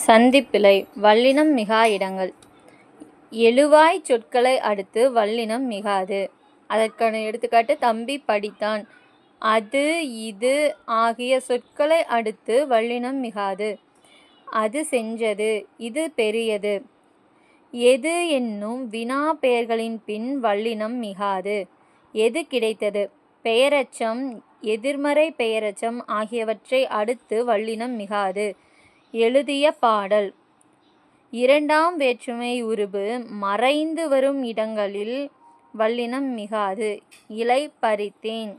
சந்திப்பிழை வல்லினம் மிகா இடங்கள் எழுவாய் சொற்களை அடுத்து வல்லினம் மிகாது. அதற்கான எடுத்துக்காட்டு தம்பி படித்தான். அது இது ஆகிய சொற்களை அடுத்து வல்லினம் மிகாது. அது செஞ்சது இது பெரியது. எது என்னும் வினா பெயர்களின் பின் வல்லினம் மிகாது. எது கிடைத்தது. பெயரச்சம் எதிர்மறை பெயரச்சம் ஆகியவற்றை அடுத்து வல்லினம் மிகாது. எழுதிய பாடல். இரண்டாம் வேற்றுமை உருபு மறைந்து வரும் இடங்களில் வல்லினம் மிகாது. இலை பறித்தேன்.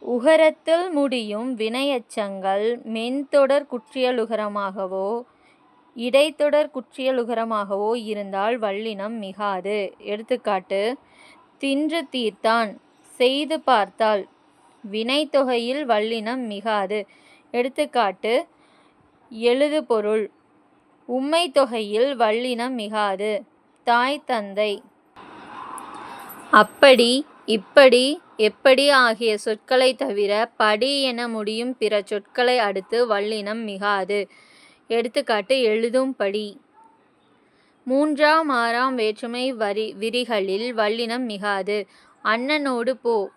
உகரத்தில் முடியும் வினையச்சங்கள் மென்தொடர் குற்றியலுகரமாகவோ இடைத்தொடர் குற்றியலுகரமாகவோ இருந்தால் வல்லினம் மிகாது. எடுத்துக்காட்டு தின்று தீர்த்தான். செய்து பார்த்தால். வினைத்தொகையில் வல்லினம் மிகாது. எடுத்துக்காட்டு எழுதுபொருள். உம்மைத்தொகையில் வல்லினம் மிகாது. தாய் தந்தை. அப்படி இப்படி எப்படி ஆகிய சொற்களை தவிர படி என முடியும் பிற சொற்களை அடுத்து வல்லினம் மிகாது. எடுத்துக்காட்டு எழுதும் படி. மூன்றாம் ஆறாம் வேற்றுமை வரி விரிகளில் வல்லினம் மிகாது. அண்ணனோடு போ.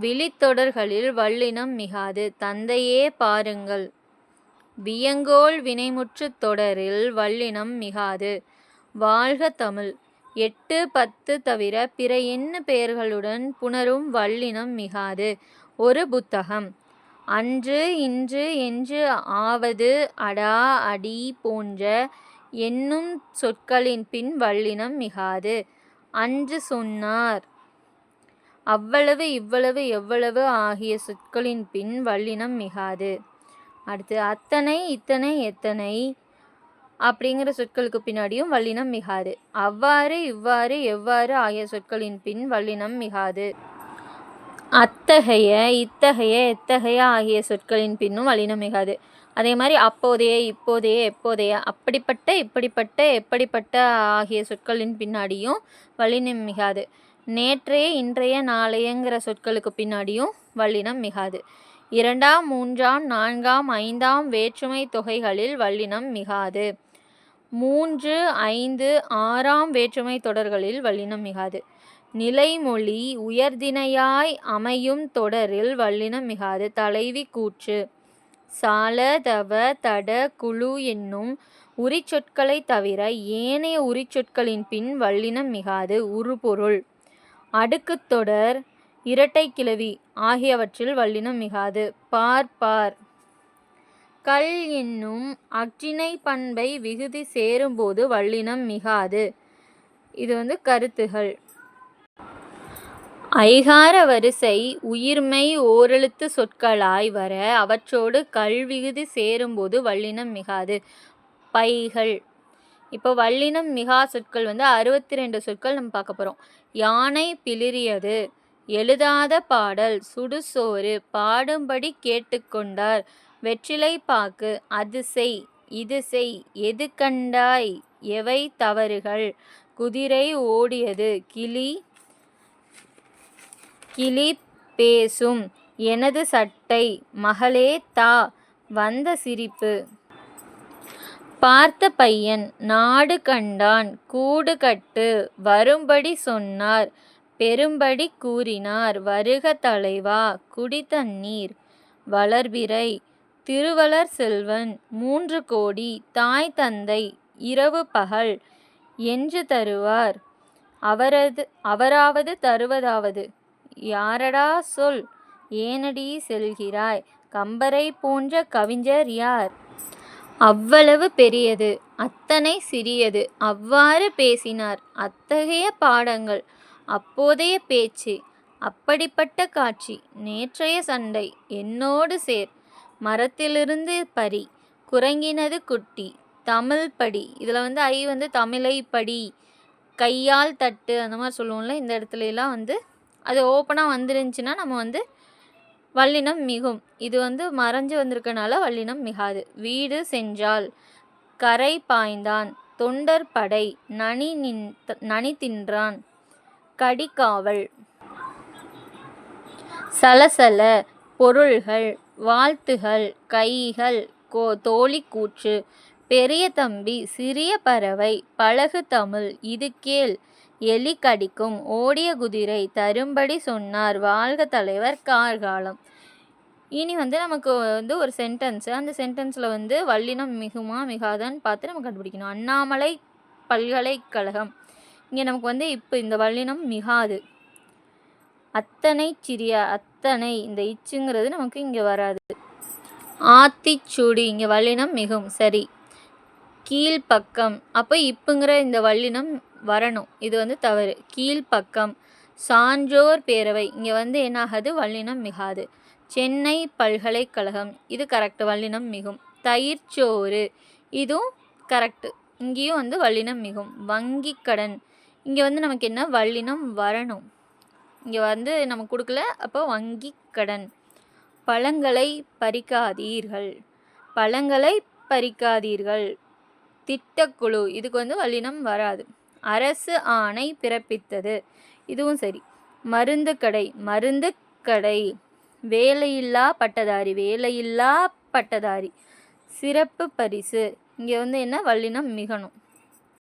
விழித்தொடர்களில் வல்லினம் மிகாது. தந்தையே பாருங்கள். வியங்கோல் வினைமுற்றுத் தொடரில் வல்லினம் மிகாது. வாழ்க தமிழ். எட்டு பத்து தவிர பிற என்ன பெயர்களுடன் புணரும் வல்லினம் மிகாது. ஒரு புத்தகம். அன்று இன்று என்று ஆவது அடா அடி போன்ற என்னும் சொற்களின் பின் வல்லினம் மிகாது. அன்று சொன்னார். அவ்வளவு இவ்வளவு எவ்வளவு ஆகிய சொற்களின் பின் வல்லினம் மிகாது. அடுத்து அத்தனை இத்தனை எத்தனை அப்படிங்கிற சொற்களுக்கு பின்னாடியும் வல்லினம் மிகாது. அவ்வாறு இவ்வாறு எவ்வாறு ஆகிய சொற்களின் பின் வல்லினம் மிகாது. அத்தகைய இத்தகைய எத்தகைய ஆகிய சொற்களின் பின்னும் வல்லினம் மிகாது. அதே மாதிரி அப்போதைய இப்போதைய எப்போதைய அப்படிப்பட்ட இப்படிப்பட்ட எப்படிப்பட்ட ஆகிய சொற்களின் பின்னாடியும் வல்லினம் மிகாது. நேற்றைய இன்றைய நாளையங்கிற சொற்களுக்கு பின்னாடியும் வல்லினம் மிகாது. இரண்டாம் மூன்றாம் நான்காம் ஐந்தாம் வேற்றுமை தொகைகளில் வல்லினம் மிகாது. மூன்று ஐந்து ஆறாம் வேற்றுமைத் தொடர்களில் வல்லினம் மிகாது. நிலைமொழி உயர்தினையாய் அமையும் தொடரில் வல்லினம் மிகாது. தலைவி கூற்று. சால தவ தட குழு என்னும் உரிச்சொற்களைத் தவிர ஏனைய உரிச்சொற்களின் பின் வல்லினம் மிகாது. உருபொருள் அடுக்குத் இரட்டை இரட்டைக் கிளவி ஆகியவற்றில் வல்லினம் மிகாது. பார் பார். கல் என்னும் அற்றினை பண்பை விகுதி சேரும்போது வல்லினம் மிகாது. இது வந்து கருத்துகள். ஐகார வரிசை உயிர்மெய் ஓரெழுத்து சொற்களாய் வர அவற்றோடு கல்விகுதி சேரும்போது வல்லினம் மிகாது. பைகள். இப்போ வல்லினம் மிகா சொற்கள் வந்து அறுபத்தி ரெண்டு சொற்கள் நம்ம பார்க்க போகிறோம் யானை பிளிரியது எழுதாத பாடல். சுடுசோறு. பாடும்படி கேட்டுக்கொண்டார் வெற்றிலை பாக்கு. அது செய். இது செய். எது கண்டாய். எவை தவறுகள். குதிரை ஓடியது. கிளி கிளி பேசும். எனது சட்டை. மகளே தா. வந்த சிரிப்பு. பார்த்த பையன். நாடு கண்டான். கூடு கட்டு. வரும்படி சொன்னார். பெரும்படி கூறினார். வருக தலைவா. குடித்தண்ணீர் வளர்பிறை. திருவளர் செல்வன். மூன்று கோடி. தாய் தந்தை. இரவு பகல். என்று தருவார். அவரது அவராவது தருவதாவது. யாரடா சொல். ஏனடி செல்கிறாய். கம்பரைப் போன்ற கவிஞர் யார். அவ்வளவு பெரியது. அத்தனை சிறியது. அவ்வாறு பேசினார். அத்தகைய பாடங்கள். அப்போதைய பேச்சு. அப்படிப்பட்ட காட்சி. நேற்றைய சண்டை. என்னோடு சேர். மரத்திலிருந்து பறி. குரங்கினது குட்டி. தமிழ் படி. இதில் வந்து ஐ வந்து தமிழை படி. கையால் தட்டு அந்த மாதிரி சொல்லுவோம்ல இந்த இடத்துலலாம் வந்து அது ஓப்பனாக வந்துருந்துச்சுன்னா நம்ம வந்து வல்லினம் மிகும். இது வந்து மறைஞ்சு வந்திருக்கனால வல்லினம் மிகாது. வீடு செஞ்சால் கரை பாய்ந்தான். தொண்டர் படை. நனி நின் நனி தின்றான். கடிக்காவல் சலசல. பொருள்கள். வாழ்த்துகள். கைகள். கோ தோழி கூற்று பெரிய தம்பி சிறிய பறவை பழகு தமிழ் இது கேள் எலி கடிக்கும் ஓடிய குதிரை தரும்படி சொன்னார் வாழ்க தலைவர் கார்காலம் இனி வந்து நமக்கு வந்து ஒரு சென்டென்ஸு அந்த சென்டென்ஸில் வந்து வல்லினம் மிகுமா மிகாதான்னு பார்த்து நம்ம கண்டுபிடிக்கணும் அண்ணாமலை பல்கலைக்கழகம் இங்கே நமக்கு வந்து இப்போ இந்த வல்லினம் மிகாது. அத்தனை சிறிய அத்தனை இந்த இச்சுங்கிறது நமக்கு இங்கே வராது. ஆத்திச்சூடி இங்கே வல்லினம் மிகும். சரி. கீழ்ப்பக்கம் அப்போ இப்புங்கிற இந்த வல்லினம் வரணும். இது வந்து தவறு. கீழ்ப்பக்கம் சான்றோர் பேரவை. இங்கே வந்து என்னாகாது? வல்லினம் மிகாது. சென்னை பல்கலைக்கழகம். இது கரெக்டு வல்லினம் மிகும். தயிர்ச்சோறு இதுவும் கரெக்டு இங்கேயும் வந்து வல்லினம் மிகும். வங்கி கடன். இங்கே வந்து நமக்கு என்ன? வல்லினம் வரணும். இங்கே வந்து நம்ம கொடுக்கல. அப்போ வங்கி கடன். பழங்களை பறிக்காதீர்கள். பழங்களை பறிக்காதீர்கள். திட்டக்குழு இதுக்கு வந்து வல்லினம் வராது. அரசு ஆணை பிறப்பித்தது. இதுவும் சரி. மருந்து கடை. மருந்து கடை. வேலையில்லா பட்டதாரி. வேலையில்லா பட்டதாரி. சிறப்பு பரிசு. இங்கே வந்து என்ன? வல்லினம் மிகணும்.